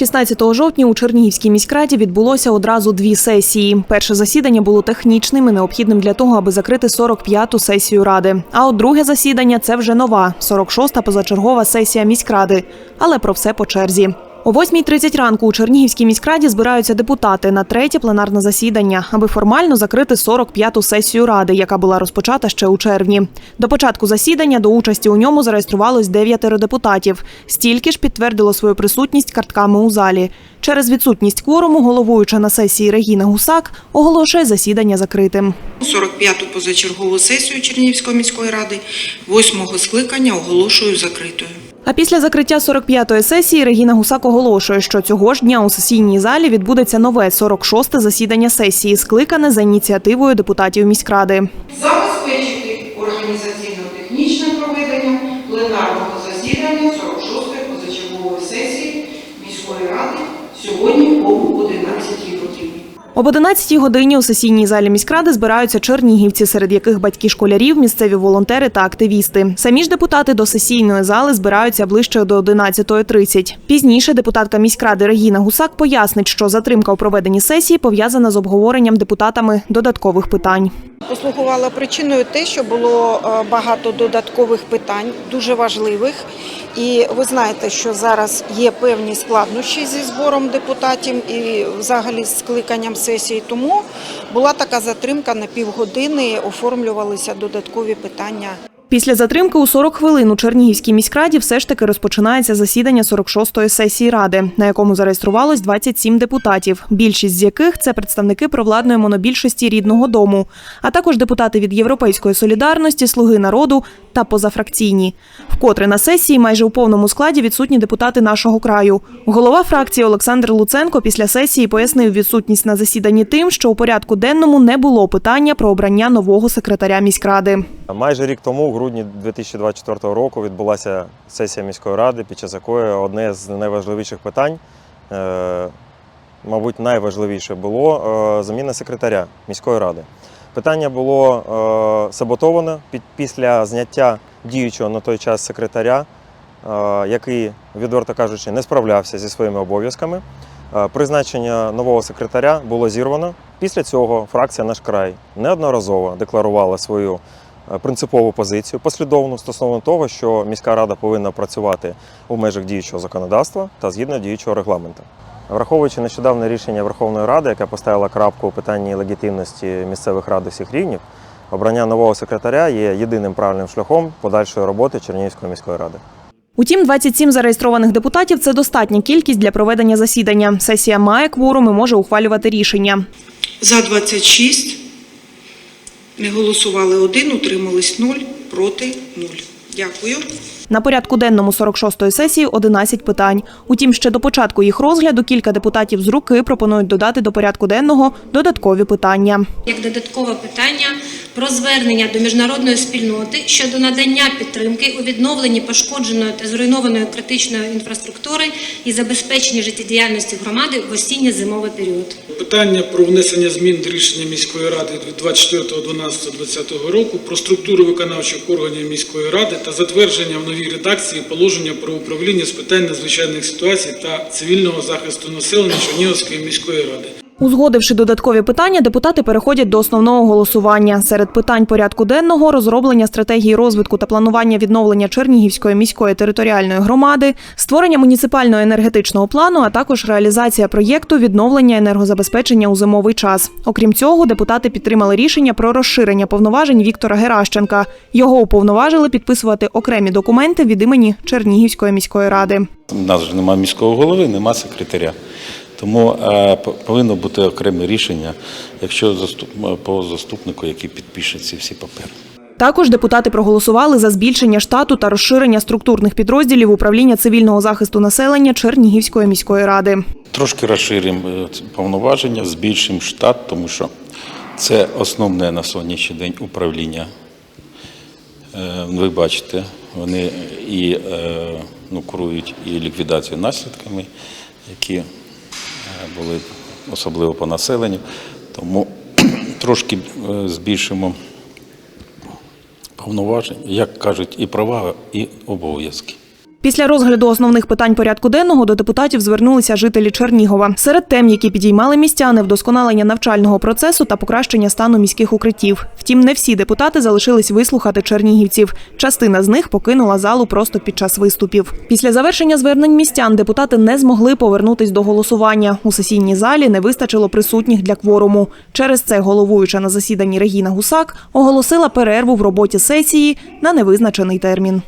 16 жовтня у Чернігівській міськраді відбулося одразу дві сесії. Перше засідання було технічним і необхідним для того, аби закрити 45-ту сесію ради. А от друге засідання це вже нова 46-та позачергова сесія міськради. Але про все по черзі. О 8.30 ранку у Чернігівській міськраді збираються депутати на третє пленарне засідання, аби формально закрити 45-ту сесію ради, яка була розпочата ще у червні. До початку засідання до участі у ньому зареєструвалось дев'ятеро депутатів. Стільки ж підтвердило свою присутність картками у залі. Через відсутність кворуму головуюча на сесії Регіна Гусак оголошує засідання закритим. 45-ту позачергову сесію Чернігівської міської ради 8-го скликання оголошую закритою. А після закриття 45-ї сесії Регіна Гусак оголошує, що цього ж дня у сесійній залі відбудеться нове 46-те засідання сесії, скликане за ініціативою депутатів міськради. Забезпечити організаційно-технічне проведення пленарного засідання 46-ї позачергової сесії міської ради сьогодні об 11 годині. Об 11 годині у сесійній залі міськради збираються чернігівці, серед яких батьки школярів, місцеві волонтери та активісти. Самі ж депутати до сесійної зали збираються ближче до 11.30. Пізніше депутатка міськради Регіна Гусак пояснить, що затримка у проведенні сесії пов'язана з обговоренням депутатами додаткових питань. Послугувала причиною те, що було е, багато додаткових питань, дуже важливих. І ви знаєте, що зараз є певні складнощі зі збором депутатів і взагалі з скликанням сесії. Тому була така затримка на півгодини, оформлювалися додаткові питання. Після затримки у 40 хвилин у Чернігівській міськраді все ж таки розпочинається засідання 46-ї сесії ради, на якому зареєструвалось 27 депутатів, більшість з яких це представники провладної монобільшості рідного дому, а також депутати від Європейської солідарності, Слуги народу та позафракційні. Вкотре на сесії майже у повному складі відсутні депутати нашого краю. Голова фракції Олександр Луценко після сесії пояснив відсутність на засіданні тим, що у порядку денному не було питання про обрання нового секретаря міськради. Майже рік тому, грудні 2024 року, відбулася сесія міської ради, під час якої одне з найважливіших питань, е, мабуть, найважливіше було е, заміна секретаря міської ради. Питання було е, саботоване під- після зняття діючого на той час секретаря, який, відверто кажучи, не справлявся зі своїми обов'язками. Призначення нового секретаря було зірвано. Після цього фракція Наш край неодноразово декларувала свою принципову позицію послідовну стосовно того, що міська рада повинна працювати у межах діючого законодавства та згідно діючого регламенту. Враховуючи нещодавне рішення Верховної Ради, яке поставила крапку у питанні легітимності місцевих рад усіх рівнів, обрання нового секретаря є єдиним правильним шляхом подальшої роботи Чернігівської міської ради. Утім, 27 зареєстрованих депутатів це достатня кількість для проведення засідання. Сесія має кворум і може ухвалювати рішення. За 26 не голосували один, утримались 0, проти 0. Дякую. На порядку денному 46-ї сесії 11 питань. Утім, ще до початку їх розгляду кілька депутатів з руки пропонують додати до порядку денного додаткові питання. як додаткове питання про звернення до міжнародної спільноти щодо надання підтримки у відновленні пошкодженої та зруйнованої критичної інфраструктури і забезпеченні життєдіяльності громади в осінньо-зимовий період. Питання про внесення змін до рішення міської ради від 24.12.2020 року про структуру виконавчих органів міської ради та затвердження в новій редакції положення про управління з питань надзвичайних ситуацій та цивільного захисту населення Чернігівської міської ради. Узгодивши додаткові питання, депутати переходять до основного голосування. Серед питань порядку денного розроблення стратегії розвитку та планування відновлення Чернігівської міської територіальної громади, створення муніципального енергетичного плану, а також реалізація проєкту відновлення енергозабезпечення у зимовий час. Окрім цього, депутати підтримали рішення про розширення повноважень Віктора Геращенка. Його уповноважили підписувати окремі документи від імені Чернігівської міської ради. У нас ж немає міського голови, немає секретаря. Тому е, повинно бути окреме рішення, якщо заступ, по заступнику, який підпише ці всі папери. Також депутати проголосували за збільшення штату та розширення структурних підрозділів управління цивільного захисту населення Чернігівської міської ради. Трошки розширимо е, повноваження, збільшимо штат, тому що це основне на сьогоднішній день управління. Е, Ви бачите, вони і ну, курують і ліквідацію наслідками, які були особливо по населенню. Тому трошки е, збільшимо повноважень, як кажуть, і права, і обов'язки. Після розгляду основних питань порядку денного до депутатів звернулися жителі Чернігова. Серед тем, які підіймали містяни, вдосконалення навчального процесу та покращення стану міських укриттів. Втім, не всі депутати залишились вислухати чернігівців. Частина з них покинула залу просто під час виступів. Після завершення звернень містян депутати не змогли повернутись до голосування. У сесійній залі не вистачило присутніх для кворуму. Через це головуюча на засіданні Регіна Гусак оголосила перерву в роботі сесії на невизначений термін.